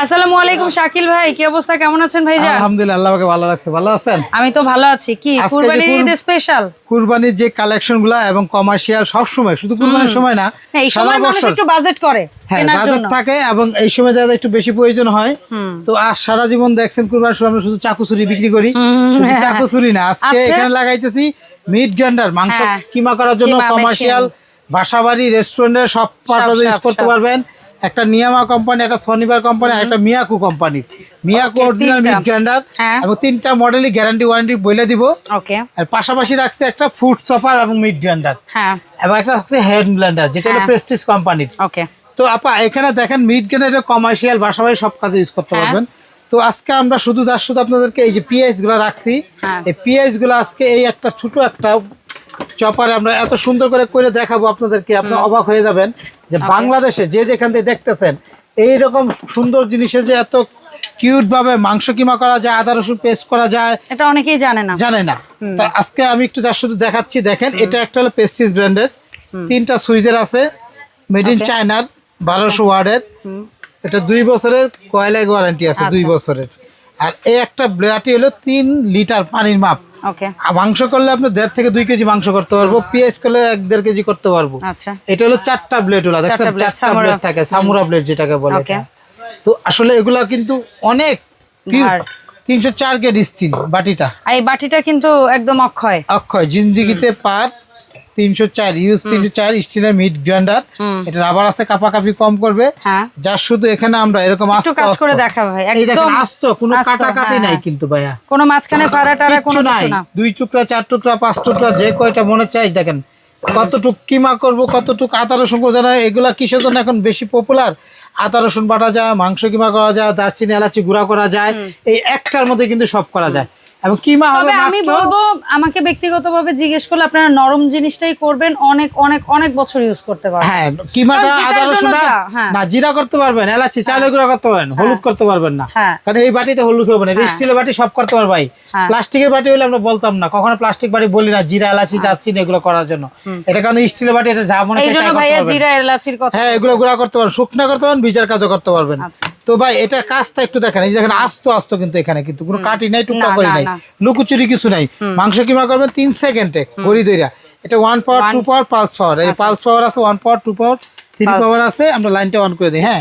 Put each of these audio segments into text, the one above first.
আসসালামু আলাইকুম শাকিল ভাই কি অবস্থা? কেমন আছেন ভাইজান? আলহামদুলিল্লাহ আল্লাহ পাকে ভালো রাখছে। ভালো আছেন? আমি তো ভালো আছি। কি কুরবানির ঈদ স্পেশাল কুরবানির যে কালেকশন এবং কমার্শিয়াল সব সময় শুধু কুরবানির সময় না এই সারা সময় মানুষ একটু বাজেট করে হ্যাঁ বাজেট থাকে এবং এই সময় যাদের একটু বেশি প্রয়োজন হয় তো আজ সারা জীবন দেখছেন কুরবানির সময় আমরা শুধু চাকুচুরি বিক্রি করি। চাকুচুরি না আজকে এখানে লাগাইতেছি মিট গ্রাইন্ডার মাংস হ্যাঁ, কিমা করার জন্য কমার্শিয়াল বাসাবাড়ি রেস্টুরেন্টের সব পারপাজে ইউজ করতে পারবেন। একটা নিয়ামা কোম্পানি একটা শনিবার কোম্পানি একটা Miyako company Miyako original. Meat grinder. এবং তিনটা মডেলই গ্যারান্টি ওয়ারেন্টি বলে দিব ওকে আর পাশাপাশি রাখছে একটা ফুড চপার এবং মিড গ্রাইন্ডার হ্যাঁ এবং একটা হচ্ছে হ্যান্ড ব্লেন্ডার যেটা হলো। প্রেস্টিজ কোম্পানির ওকে তো আপা এখানে দেখেন মিট গ্রেনেড কমার্শিয়াল বাসাবাড়ি সব কাজে ইউজ করতে হ্যাঁ। পারবেন তো আজকে আমরা শুধু তার শুধু আপনাদেরকে এই যে পিএইচগুলো রাখছি হ্যাঁ। এই পিএইচগুলো আজকে এই একটা ছোট একটা চপারে আমরা এত সুন্দর করে করে দেখাবো আপনাদেরকে আপনি অবাক হয়ে যাবেন যে বাংলাদেশে যে যেখান থেকে দেখতেছেন এইরকম সুন্দর জিনিসে যে এত কিউট ভাবে মাংস কিমা করা যায় আদা রসুন পেস্ট করা যায় এটা অনেকেই জানে না। জানে না। তা আজকে আমি একটু যার শুধু দেখাচ্ছি দেখেন এটা একটা হলো পেস্টিস ব্র্যান্ডের তিনটা সুইজের আছে মেড ইন চায়নার বারোশো ওয়ার্ডের। এটা দুই বছরের কয়লায় ওয়ারেন্টি আছে দুই আচ্ছা। বছরের। আর এই একটা ব্লেয়াটি হলো তিন লিটার পানির মাপ। মাংস করলে আপনি দেড় থেকে দুই কেজি মাংস করতে পারব পেঁয়াজ করলে এক দেড় কেজি করতে পারব। আচ্ছা। এটা হলো চারটা ব্লেড ওলা দেখছেন? চারটা ব্লেড। থাকে সামুরা ব্লেড যেটাকে বলে তো আসলে এগুলা কিন্তু অনেক। তিনশো চার কেজি স্টিল বাটিটা। আর এই বাটিটা কিন্তু একদম অক্ষয়। অক্ষয় জিন্দিগিতে পার তিনশো চার ইউজ তিনশো চার স্টিলের মিট গ্রাইন্ডার। এটা রাবার আছে কাপাকাপি কম করবে। হ্যাঁ। যার শুধু এখানে আমরা এরকম আস্ত কাজ করে দেখা ভাই একদম আস্ত কোনো আস্ত, কাটাকাটি হ্যাঁ, নাই হ্যাঁ। কিন্তু ভাইয়া। কোনো মাঝখানে ফাড়া টাড়া কোনো নাই। দুই টুকরা চার টুকরা পাঁচ টুকরা যে কয়টা মনে চাই দেখেন কতটুক কিমা করব কতটুক আদা রসুন না এগুলা কিসের জন্য এখন বেশি পপুলার আদা রসুন বাটা যায় মাংস কিমা করা যায় দারচিনি এলাচি গুঁড়া করা যায় এই একটার মধ্যে কিন্তু সব করা যায়। এবং কিমা হবে আমি বলব আমাকে ব্যক্তিগতভাবে জিজ্ঞেস করলে আপনারা নরম জিনিসটাই করবেন অনেক অনেক অনেক বছর ইউজ করতে পারবেন। হ্যাঁ কিমাটা আদা রসুন হ্যাঁ। না জিরা করতে পারবেন এলাচি চালের গুঁড়া করতে পারবেন হলুদ করতে পারবেন না। হ্যাঁ। কারণ এই বাটিতে হলুদ হবে না স্টিলের বাটি সব করতে পারবে ভাই। হ্যাঁ। প্লাস্টিকের বাটি হলে আমরা বলতাম না কখনো প্লাস্টিক বাটি বলি না জিরা এলাচি দারচিনি এগুলো করার জন্য। এটা কারণ স্টিলের বাটি এটা যা মনে হ্যাঁ এগুলো গুঁড়া করতে পারবেন শুকনো করতে পারবেন বীজের কাজও করতে পারবেন। আচ্ছা। তো ভাই এটা কাজটা একটু দেখেন এই দেখেন আস্ত আস্ত কিন্তু এখানে কিন্তু কোনো কাটি নাই টুকরা করি নাই। লুকুচুরি কিছু নাই। মাংস কিমা করবেন? তিন সেকেন্ডে। ঘড়ি দইরা। এটা one power two power pulse power এই পালস পাওয়ার আছে one power two power three power আছে। আমরা লাইনটা অন করে দিই হ্যাঁ?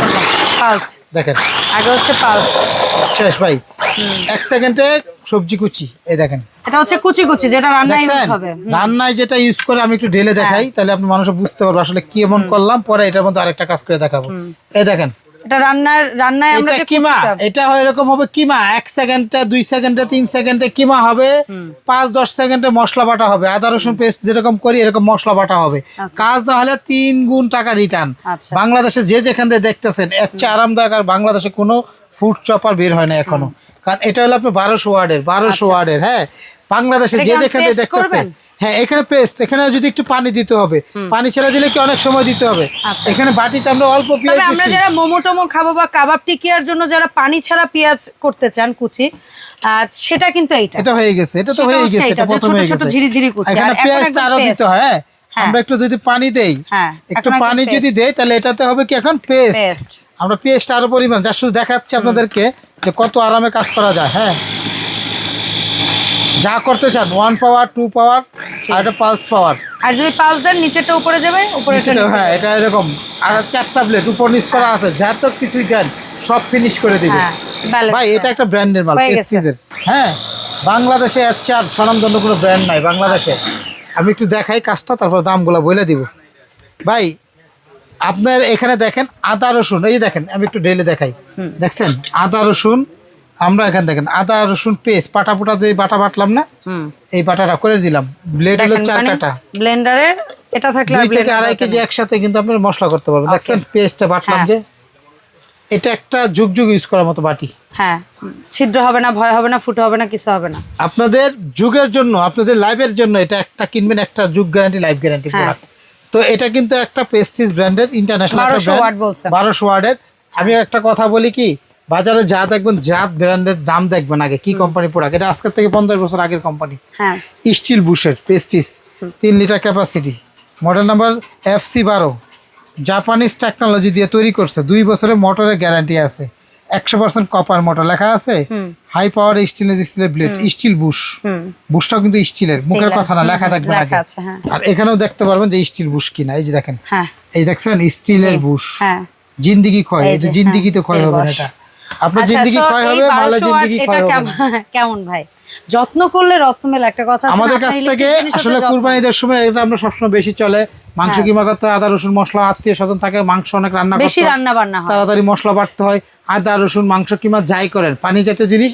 পালস দেখেন। আগে হচ্ছে পালস শেষ ভাই। এক সেকেন্ডে সবজি কুচি। এই দেখেন। এটা হচ্ছে কুচি কুচি যেটা রান্নায় ইউজ হবে। রান্নায় যেটা ইউজ করে আমি একটু ঢেলে দেখাই তাহলে আপনি মানুষ বুঝতে পারব আসলে কি এমন করলাম পরে এটার মধ্যে আরেকটা কাজ করে দেখাবো। এই দেখেন। এটা রান্নার রান্নায় আমরা যে কিমা? এটা হয় এরকম হবে কিমা? এক সেকেন্ডে দুই সেকেন্ডে তিন সেকেন্ডে কিমা হবে? পাঁচ দশ সেকেন্ডে মশলা বাটা হবে। আদা রসুন পেস্ট যেরকম করি এরকম মশলা বাটা হবে। কাজ না হলে তিন গুণ টাকা রিটার্ন। আচ্ছা। বাংলাদেশে যে যেখান থেকে দেখতেছেন এর চেয়ে আরামদায়ক আর বাংলাদেশে কোনো ফুড চপার বের হয় না এখনও। কারণ এটা হলো আপনি বারোশো ওয়ার্ডের বারোশো ওয়ার্ডের হ্যাঁ? বাংলাদেশে যে যেখান থেকে দেখতেছেন? হ্যাঁ এখানে পেস্ট এখানে যদি একটু পানি দিতে হবে। পানি ছেড়ে দিলে কি অনেক সময় দিতে হবে? আচ্ছা। এখানে বাটিতে আমরা অল্প পেঁয়াজ আমরা যারা মোমো টোমো খাব বা কাবাব টিকিয়ার জন্য যারা পানি ছাড়া পেঁয়াজ করতে চান কুচি সেটা কিন্তু এইটা। এটা হয়ে গেছে এটা তো হয়ে গেছে এটা, প্রথমে ছোট ছোট ঝিরিঝিরি কুচি। এখন পেঁয়াজটা আরও দিতে হয় হ্যাঁ। হ্যাঁ। আমরা একটু যদি পানি দেই হ্যাঁ, একটু পানি যদি দেই তাহলে এটাতে হবে কি এখন পেস্ট আমরা পেস্ট আরও পরিমাণ যা শুধু দেখাচ্ছি আপনাদেরকে যে কত আরামে কাজ করা যায় হ্যাঁ। যা করতে চান ওয়ান পাওয়ার টু পাওয়ার আর একটা পালস পাওয়ার আর যদি পালস দেন নিচেরটা উপরে যাবে উপরে হ্যাঁ এটা এরকম। আর চারটা প্লেট উপর নিচ করা আছে যা তো কিছুই দেন সব ফিনিশ করে দিবে। হ্যাঁ ভাই এটা। একটা ব্র্যান্ডের মাল প্রেস্টিজের হ্যাঁ বাংলাদেশে এর চার স্বনামধন্য কোনো ব্র্যান্ড নাই বাংলাদেশে। আমি একটু দেখাই কাজটা তারপর দামগুলো বলে দিব। ভাই আপনার এখানে দেখেন আদা রসুন এই দেখেন আমি একটু ডেলে দেখাই। দেখছেন? আদা রসুন আমরা এখানে দেখেন আদা রসুন পেস্ট পাটা পোটা দিয়ে বাটা বাটলাম না। এই বাটাটা করে দিলাম। ব্লেড হলো চার কাটা ব্লেন্ডারের এটা থাকলে দুই থেকে আড়াই কেজি একসাথে কিন্তু আপনি মশলা করতে পারবেন। দেখছেন পেস্টটা বাটলাম হ্যাঁ। যে। এটা একটা যুগ যুগ ইউজ করার মতো বাটি। হ্যাঁ। ছিদ্র হবে না ভয় হবে না ফুটো হবে না কিছু হবে না। আপনাদের যুগের জন্য আপনাদের লাইভের জন্য এটা একটা কিনবেন একটা যুগ গ্যারান্টি লাইফ গ্যারান্টি। তো এটা কিন্তু একটা পেস্টিস ব্র্যান্ডের ইন্টারন্যাশনাল 1200 watt বলছেন। বারোশো ওয়ার্ডের। আমি একটা কথা বলি কি বাজারে যা দেখবেন যা ব্র্যান্ডের দাম দেখবেন আগে কি কোম্পানি প্রোডাক্ট এটা আজকের থেকে পঞ্চাশ বছর আগের কোম্পানি হ্যাঁ। স্টিল বুশের পেস্টিস তিন litre capacity model number F C বারো জাপানিজ টেকনোলজি দিয়ে তৈরি করছে। দুই বছরের মোটরের গ্যারান্টি আছে। একশো পার্সেন্ট কপার মোটর লেখা আছে। হাই পাওয়ার স্টেনলেস স্টিলের ব্লেড স্টিল বুশ বুশটাও কিন্তু স্টিলের মুখের কথা না লেখা থাকবে আগে। হ্যাঁ। আর এখানেও দেখতে পারবেন যে স্টিল বুশ কিনা এই যে দেখেন। হ্যাঁ। এই দেখছেন স্টিলের বুশ হ্যাঁ। জিন্দিগি ক্ষয় এই যে জিন্দিগি তো ক্ষয় হবে না এটা? আপনার আচ্ছা, জিন্দিগি ক্ষয় হবে মালে 1200 জিন্দিগি ক্ষয় হবে কেমন ভাই? যত্ন করলে রত্ন মেলা একটা কথা আমাদের কাছ থেকে আসলে। কুরবানিদের সময় এটা আমরা সবসময় বেশি চলে। মাংস হ্যাঁ। কিমা করতে হয় আদা রসুন মশলা আত্মীয় স্বজন থাকে মাংস অনেক রান্না বেশি রান্না বান্না হয়। তাড়াতাড়ি মশলা বাটতে হয় আদা রসুন মাংস কিমা যাই করেন পানি জাতীয় জিনিস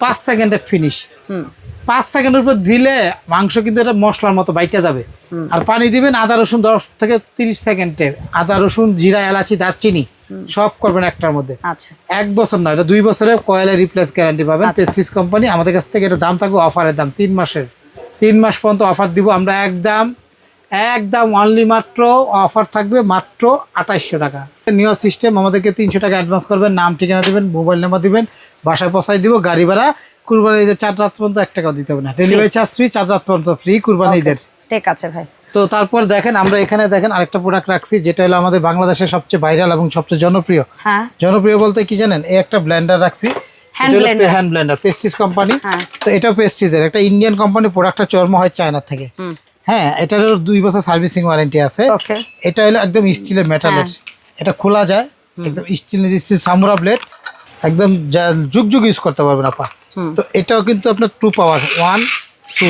পাঁচ সেকেন্ডে ফিনিশ পাঁচ সেকেন্ডের উপর দিলে মাংস কিন্তু এটা মশলার মতো বাইটা যাবে। আর পানি দিবেন আদা রসুন দশ থেকে তিরিশ সেকেন্ডের আদা রসুন জিরা এলাচি দারচিনি। সব করবেন একটার মধ্যে। আচ্ছা। এক বছর নয় এটা দুই বছরের কয়েলের রিপ্লেস গ্যারান্টি পাবেন আচ্ছা। পেস্টিস কোম্পানি আমাদের কাছ থেকে এটা দাম থাকবে অফারের দাম তিন মাসের। তিন মাস পর্যন্ত অফার দিব আমরা একদম একদম অনলি মাত্র অফার থাকবে মাত্র আঠাইশশো টাকা। নিউ সিস্টেম আমাদেরকে তিনশো টাকা অ্যাডভান্স করবেন নাম ঠিকানা দিবেন মোবাইল নাম্বার দিবেন বাসায় পৌঁছাই দিব গাড়ি ভাড়া কুরবানি ঈদের চার রাত পর্যন্ত এক টাকাও দিতে হবে না। ডেলিভারি চার্জ ফ্রি চার রাত পর্যন্ত ফ্রি কুরবানি ঈদের। ঠিক আছে ভাই। তো তারপর দেখেন আমরা এখানে দেখেন আরেকটা প্রোডাক্ট রাখছি যেটা হলো আমাদের বাংলাদেশের সবচেয়ে ভাইরাল এবং সবচেয়ে জনপ্রিয়। হ্যাঁ। জনপ্রিয় বলতে কি জানেন? এই একটা ব্লেন্ডার রাখছি হ্যান্ড ব্লেন্ডার পেস্টিস কোম্পানি। তো পেস্টিসের একটা ইন্ডিয়ান কোম্পানি প্রোডাক্টটা চর্ম হয় চায়না থেকে। হ্যাঁ এটার দুই বছর সার্ভিসিং ওয়ারেন্টি আছে। এটা হলো একদম স্টিলের মেটালের হ্যাঁ। এটা খোলা যায় একদম স্টিল স্টিল সামুরা ব্লেড একদম যুগ যুগ ইউজ করতে পারবেন আপা। তো এটাও কিন্তু আপনার টু পাওয়ার ওয়ান টু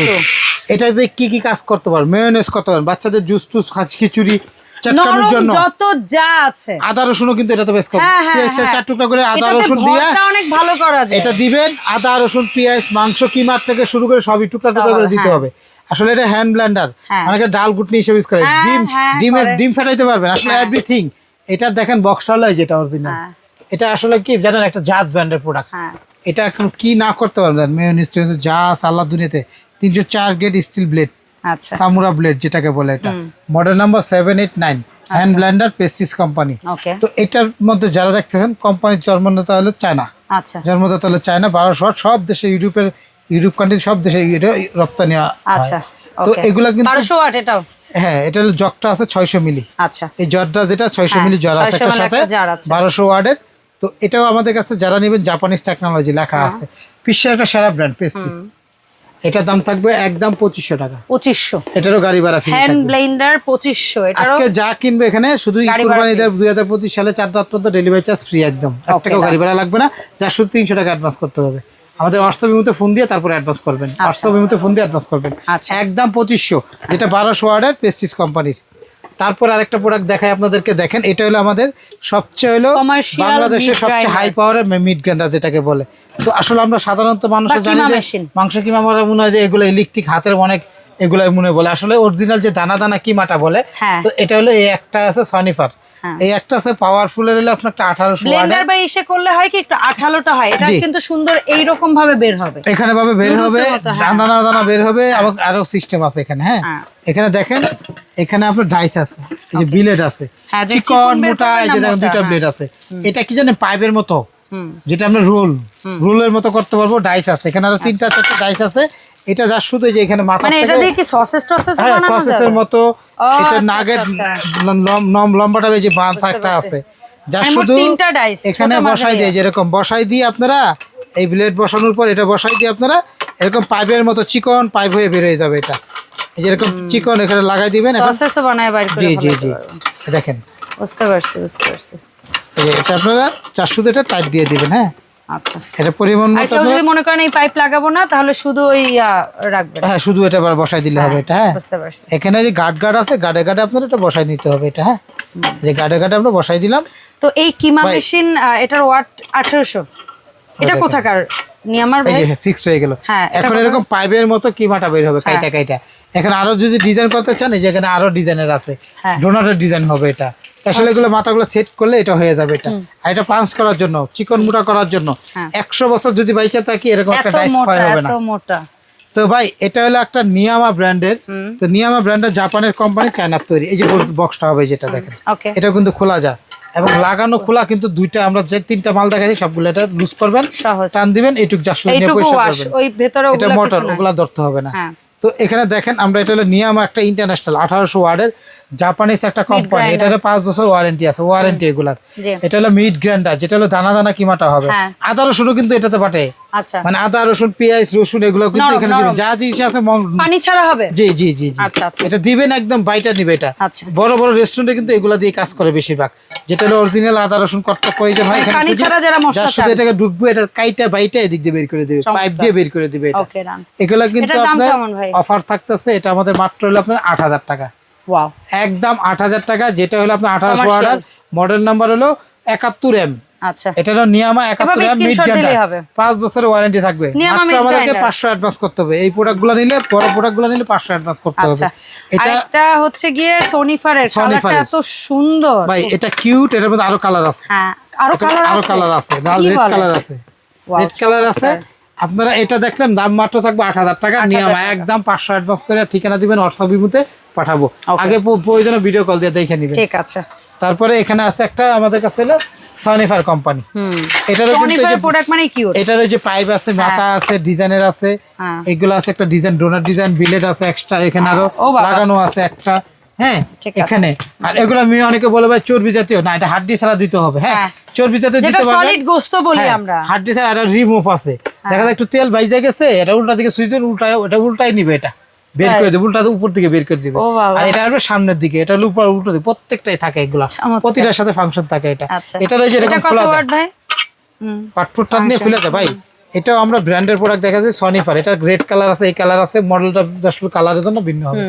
এটা দিয়ে কি কি কাজ করতে পারবেন মেয়োনেজ করতে পারবেন বাচ্চাদের জুস টুস খিচুড়ি চটকানোর জন্য। যত যা আছে। আদা রসুনও কিন্তু এটাতে বেশ হ্যাঁ হ্যাঁ পেঁয়াজটা হ্যাঁ। চার টুকরা করে আদা রসুন দিয়ে অনেক ভালো করা যায়। এটা দিবেন। আদা রসুন পেঁয়াজ মাংস কিমার থেকে শুরু করে সবই টুকরা টুকরা করে দিতে। হবে। আসলে এটা হ্যান্ড ব্লেন্ডার হ্যাঁ। অনেকে ডাল গুটনি হিসেবে ইউজ করে। ডিম ডিমের ডিম ফেটাইতে পারবেন। আসলে এভরিথিং এটা দেখেন বক্সটা লয় যেটা অরিজিনাল। এটা আসলে কি জানেন? একটা জাত ব্র্যান্ডের প্রোডাক্ট এটা এখন কি না করতে পারবেন? মেয়নিস যা সাল্লা দুনিয়াতে। তিনশো চার grade steel blade samurai blade যেটাকে বলে এটা। Model number seven eight nine hand blender পেস্টিস company তো এটার মধ্যে যারা দেখতেছেন কোম্পানির জন্মদাতা হলো চায়না। আচ্ছা। জন্মদাতা হলো চায়না বারোশো সব দেশে ইউরোপের ইউরোপ কান্ট্রি সব দেশে এটা রপ্তানি। আচ্ছা তো এগুলা কিন্তু হ্যাঁ এটা হলো জগটা আছে ছয়শো মিলি। আচ্ছা। এই জরটা যেটা ছয়শো মিলি জ্বর আছে 600 একটার সাথে। বারোশো ওয়ার্ডের। তো এটাও আমাদের কাছে যারা নেবেন জাপানিজ টেকনোলজি লেখা হ্যাঁ। আছে। বিশ্বের একটা সেরা ব্র্যান্ড পেস্টিস এটার দাম থাকবে একদম পঁচিশশো টাকা। পঁচিশশো। এটারও গাড়ি ভাড়া ফ্রি হ্যান্ড ব্লেন্ডার পঁচিশশো আজকে যা কিনবে এখানে শুধু কুরবানি দুই হাজার পঁচিশ সালে চার রাত পর্যন্ত ডেলিভারি চার্জ ফ্রি একদম। এক টাকাও গাড়ি ভাড়া লাগবে না যা শুধু তিনশো টাকা অ্যাডভান্স করতে হবে। আমাদের হোয়াটসঅ্যাপ বিমুতে ফোন দিয়ে তারপরে অ্যাডভান্স করবেন। হোয়াটসঅ্যাপ বিমুতে ফোন দিয়ে অ্যাডভান্স করবেন। আচ্ছা। একদম পঁচিশশো যেটা বারোশো ওয়ার্ডের পেস্টিস কোম্পানির তারপর আরেকটা প্রোডাক্ট দেখাই আপনাদেরকে দেখেন এটা হলো আমাদের সবচেয়ে হলো বাংলাদেশের সবচেয়ে হাই পাওয়ারের মিড গ্রাইন্ডার যেটাকে বলে। তো আসলে আমরা সাধারণত মানুষ জানি যে মাংস কিমা আমরা মনে হয় যে এগুলো ইলেকট্রিক হাতের অনেক এগুলো মনে বলে। আসলে অরিজিনাল যে দানা দানা কিমাটা বলে হ্যাঁ। তো এটা হলো এই একটা আছে সনিফার হ্যাঁ। এই একটা আছে পাওয়ারফুলের হলো আপনার একটা আঠারোশো ব্লেন্ডার বা ইসে করলে হয় কি একটু আঠালোটা হয়। এটা কিন্তু সুন্দর এইরকম ভাবে বের হবে। এখানে ভাবে বের হবে এর হ্যাঁ। দানা দানা বের হবে এবং আরও সিস্টেম আছে এখানে হ্যাঁ। এখানে দেখেন এখানে আপনার ডাইস আছে এই যে বিলেড আছে। চিকন মোটা এই যে দেখেন মোটা, হ্যাঁ। ব্লেড আছে এটা কি জানেন পাইপের মতো? যেটা আমরা রোল রোলের মতো করতে পারব ডাইস আছে। এখানে আরও তিনটা চারটা ডাইস আছে। এটা যা শুধু যে এখানে মাথা মানে এটা দিয়ে কি সসেস টসেস হ্যাঁ সসেসের মতো। ও, এটা আচ্ছা, নাগেট আচ্ছা, লম্বাটা এই যে বাঁধা একটা আছে। যা শুধু এখানে বসাই দিয়ে যেরকম বসাই দিয়ে আপনারা এই ব্লেড বসানোর পর এটা বসাই দিয়ে আপনারা এরকম পাইপের মতো চিকন পাইপ হয়ে বের হয়ে যাবে এটা। এই যেরকম চিকন এখানে লাগাই দিবেন সসেসও বানায় বাইরে করে জি জি জি। দেখেন। বুঝতে পারছি বুঝতে পারছি। এই যে এটা আপনারা চার শুধু এটা টাইট দিয়ে দিবেন হ্যাঁ? আচ্ছা। এটা পরিমাণ মতো যদি মনে করেন এই পাইপ লাগাবো না তাহলে শুধু ওই রাখবেন। হ্যাঁ শুধু এটা আবার বসাই দিলে হবে এটা হ্যাঁ। বুঝতে পারছি। এখানে যে গার্ড গার্ড আছে গার্ডে গার্ডে আপনার এটা বসাই নিতে হবে এটা হ্যাঁ। যে গাডে গার্ডে আমরা বসাই দিলাম। তো এই কিমা। মেশিন এটার ওয়াট আঠারোশো। এটা। কোথাকার? নিয়ামার ভাই ফিক্সড হয়ে গেল। হ্যাঁ, এখন এরকম পাইপের মতো কিমাটা বের হবে? কাইটা কাইটা। এখন আরও যদি ডিজাইন করতে চান এই যে এখানে আরও ডিজাইনের আছে। হ্যাঁ। ডোনাটের ডিজাইন হবে এটা। আসলে এগুলো মাথাগুলো সেট করলে এটা হয়ে যাবে এটা। আর এটা পাঞ্চ করার জন্য চিকন মোটা করার জন্য। হ্যাঁ। একশো বছর যদি বাইচে থাকি এরকম একটা ডাইস ক্ষয় হবে না। এত মোটা। তো ভাই এটা হলো একটা নিয়ামা ব্র্যান্ডের তো নিয়ামা ব্র্যান্ডের জাপানের কোম্পানি চায়নার তৈরি। এই যে বক্সটা হবে যেটা দেখেন। এটা কিন্তু খোলা যায়। এবং লাগানো খোলা কিন্তু দুইটা আমরা যে তিনটা মাল দেখাচ্ছি সবগুলো এটা লুজ করবেন টান দিবেন এটুক জাস্ট নিয়ে ওয়াশ করবেন। ওই ভেতরে এটা মোটর ওগুলা ধরতে হবে না। হ্যাঁ। তো এখানে দেখেন আমরা এটা হলো নিয়ামা একটা ইন্টারন্যাশনাল আঠারোশো ওয়ার্ডের জাপানিজ একটা কোম্পানি এটা হলো পাঁচ বছর ওয়ারেন্টি আছে ওয়ারেন্টি এগুলার। এটা হলো মিড গ্রান্ডার যেটা হলো দানা দানা কিমাটা হবে। আদারও শুরু রসুনও কিন্তু এটাতে পাঠে। আচ্ছা মানে আদা রসুন পেঁয়াজ রসুন এগুলো কিন্তু এখানে দিবেন যা জিনিস আছে পানি ছাড়া হবে? জি জি জি আচ্ছা, আচ্ছা। এটা দিবেন একদম বাইটা দিবে এটা। আচ্ছা। বড় বড় রেস্টুরেন্টে কিন্তু এগুলো দিয়ে কাজ করে বেশিরভাগ। যেটা হলো অরিজিনাল আদা রসুন কট্টা প্রয়োজন হয় এখানে পানি ছাড়া যারা মশলা শুধু এটাকে ঢুকবে এটা কাইটা বাইটা এদিক দিয়ে বের করে দিবে পাইপ দিয়ে বের করে দিবে এটা। ওকে রান এগুলো কিন্তু আপনার অফার থাকতেছে এটা আমাদের মাত্র হলো আপনার আট হাজার টাকা। ওয়াও। একদম আট হাজার টাকা যেটা হলো আপনার আঠারোশো Commercial। অর্ডার মডেল নাম্বার হলো একাত্তর এম আচ্ছা। এটা হলো নিয়ামা একাত্তর এভাবে এম মিড screenshot দিলেই বছরের ওয়ারেন্টি থাকবে। মাত্র আমাদেরকে grinder। পাঁচশো অ্যাডভান্স করতে হবে। এই প্রোডাক্টগুলো নিলে বড় প্রোডাক্টগুলো নিলে পাঁচশো অ্যাডভান্স করতে হবে। আচ্ছা। এটা হচ্ছে গিয়ে সোনিফারের কালারটা এত সুন্দর। ভাই এটা কিউট এটার মধ্যে আরও কালার আছে। হ্যাঁ আরও এটা কালার আরও কালার আছে। লাল রেড কালার আছে। রেড কালার আছে। আপনারা এটা দেখলেন দাম মাত্র থাকবে আট হাজার টাকা। নিয়ামা একদম পাঁচশো অ্যাডভান্স করে ঠিকানা দিবেন হোয়াটসঅ্যাপ পাঠাবো। আগে প্রয়োজনে ভিডিও কল দিয়ে দেখে নিবেন। ঠিক আছে। তারপরে এখানে আছে একটা আমাদের কাছে হলো সনিফার কোম্পানি সোনিফারের যে- প্রোডাক্ট মানে কিউট এটার যে পাইপ আছে মাথা আছে ডিজাইনের আছে। হ্যাঁ। এগুলো আছে একটা ডিজাইন ডোনার ডিজাইন বিলেট আছে এক্সট্রা এখানে আরও লাগানো আছে একটা। হ্যাঁ এখানে। আর এগুলো মেয়ে অনেকে বলে ভাই চর্বি জাতীয়। না এটা হাড্ডি ছাড়া দিতে হবে। হ্যাঁ হ্যাঁ। চর্বি জাতীয় দিতে পারবেন। সলিড গোস্ত বলি হ্যাঁ, আমরা। হাড্ডি ছাড়া একটা রিমুভ আছে। দেখা যায় একটু তেল বাইজে গেছে এটা উল্টা দিকে সুইচ দেন উল্টায় এটা উল্টাই নিবে এটা। বের করে দেবে উল্টা উপর দিকে বের করে দিবে। আর এটা হলো সামনের দিকে এটা হলো উপর উল্টো দিকে প্রত্যেকটাই থাকে এগুলা। প্রতিটার সাথে ফাংশন থাকে এটা। আচ্ছা। এটা এটা এরকম খোলা যায়। পাটফুটটা নিয়ে খুলে যায় ভাই। এটাও আমরা ব্র্যান্ডের প্রোডাক্ট দেখা যায় সনিফার এটা রেড কালার আছে এই কালার আছে মডেলটা আসলে কালারের জন্য ভিন্ন হবে।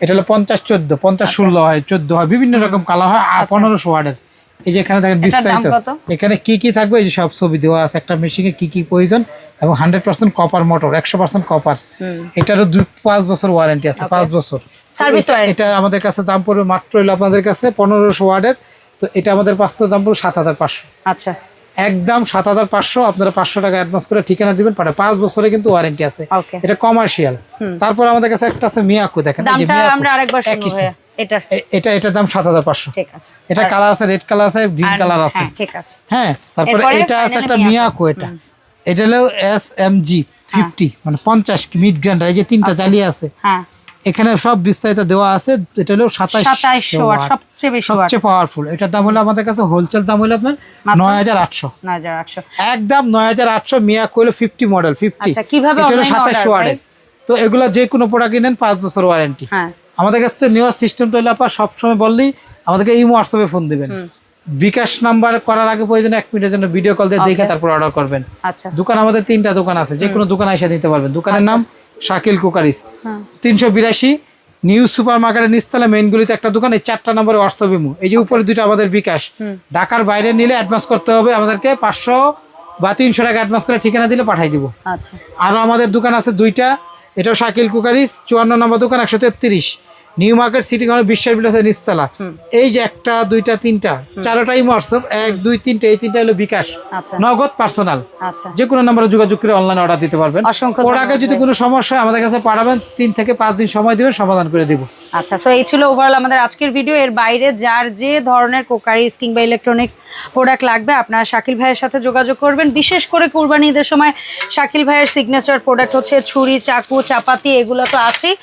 এটা হলো পঞ্চাশ চোদ্দ পঞ্চাশ ষোলো হয় চোদ্দ হয় বিভিন্ন রকম কালার হয় আর পনেরোশো ওয়ার্ডের এই যে এখানে দেখেন বিস্তারিত। এখানে কি কি থাকবে? এই যে সব ছবি দেওয়া আছে। একটা মেশিনে কি কি প্রয়োজন এবং হান্ড্রেড পার্সেন্ট কপার মোটর একশো পার্সেন্ট কপার এটারও দুই পাঁচ বছর ওয়ারেন্টি আছে পাঁচ বছর। এটা- আমাদের কাছে দাম পড়বে মাত্র হলো আপনাদের কাছে পনেরোশো ওয়ার্ডের তো এটা আমাদের বাস্তব দাম পড়বে সাত হাজার পাঁচশো। আচ্ছা। একদম সাত হাজার পাঁচশো আপনারা পাঁচশো টাকা অ্যাডভান্স করে ঠিকানা দিবেন পাঠায় পাঁচ বছরে কিন্তু ওয়ারেন্টি আছে। এটা কমার্শিয়াল তারপর আমাদের কাছে একটা আছে মিয়াকু দেখেন। আমরা আরেকবার এটা এটা এটার দাম সাত হাজার পাঁচশো। ঠিক আছে। এটা কালার আছে রেড কালার আছে গ্রিন কালার আছে। হ্যাঁ, ঠিক আছে। হ্যাঁ তারপরে এটা আছে একটা মিয়াকো। এটা। এটা হলো এস এম জি ফিফটি মানে পঞ্চাশ মিড গ্রান্ডার এই যে তিনটা চালিয়ে আছে। হ্যাঁ। এখানে সব বিস্তারিত দেওয়া আছে এটা হলো সাতাশ সাতাইশশো ওয়াট সবচেয়ে বেশি ওয়াট সবচেয়ে পাওয়ারফুল এটার দাম হলো আমাদের কাছে হোলসেল দাম হলো আপনার? নয় হাজার আটশো। একদম নয় হাজার আটশো মিয়া হলো ফিফটি মডেল ফিফটি আচ্ছা, কীভাবে এটা হলো online সাতাশশো তো এগুলো যে কোনো প্রোডাক্ট কিনেন পাঁচ বছর ওয়ারেন্টি হ্যাঁ। আমাদের কাছে নেওয়ার সিস্টেমটা হলো আপনার সবসময় বললেই আমাদেরকে ইমো হোয়াটসঅ্যাপে ফোন দিবেন। বিকাশ নাম্বার করার আগে প্রয়োজন এক মিনিটের জন্য ভিডিও কল দিয়ে দেখে তারপর অর্ডার করবেন। আচ্ছা। দোকান আমাদের তিনটা দোকান আছে যে কোনো দোকানে এসে নিতে পারবেন। দোকানের আচ্ছা। নাম শাকিল কুকারিস। হ্যাঁ। তিনশো বিরাশি নিউ সুপার মার্কেটের নিচতলা মেইনগুলিতে একটা দোকান এই চারটা নম্বরে হোয়াটসঅ্যাপ ইমো। এই যে উপরে দুইটা আমাদের বিকাশ। ঢাকার বাইরে নিলে অ্যাডভান্স করতে হবে আমাদেরকে পাঁচশো বা তিনশো টাকা অ্যাডভান্স করে ঠিকানা দিলে পাঠাই দিব। আচ্ছা। আরও আমাদের দোকান আছে দুইটা এটাও শাকিল কুকারিস চুয়ান্ন নম্বর দোকান একশো তেত্রিশ। নিউ মার্কেট সিটি কর্নার বিশ্বের বিলাসের নিচতলা। এই যে একটা দুইটা তিনটা চারোটাই হোয়াটসঅ্যাপ এক দুই তিনটা এই তিনটা হলো বিকাশ। আচ্ছা। নগদ পার্সোনাল আচ্ছা। যে কোনো নম্বরে যোগাযোগ করে অনলাইন অর্ডার দিতে পারবেন। ওর আগে যদি কোনো সমস্যা হয় আমাদের কাছে পাঠাবেন তিন থেকে পাঁচ দিন সময় দিবেন সমাধান করে দিব। আচ্ছা সো এই ছিল ওভারঅল আমাদের আজকের ভিডিও এর বাইরে যার যে ধরনের কোকারিস কিংবা ইলেকট্রনিক্স প্রোডাক্ট লাগবে, আপনারা শাকিল ভাইয়ের সাথে যোগাযোগ করবেন। বিশেষ করে কুরবানি ঈদের সময় শাকিল ভাইয়ের সিগনেচার প্রোডাক্ট হচ্ছে ছুরি, চাকু, চাপাতি, এগুলো তো আছেই।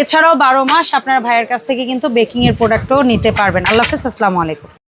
এছাড়াও বারো মাস আপনার ভাইয়ের কাছ থেকে কিন্তু বেকিংয়ের প্রোডাক্টও নিতে পারবেন। আল্লাহ হাফেজ, আসসালামু আলাইকুম।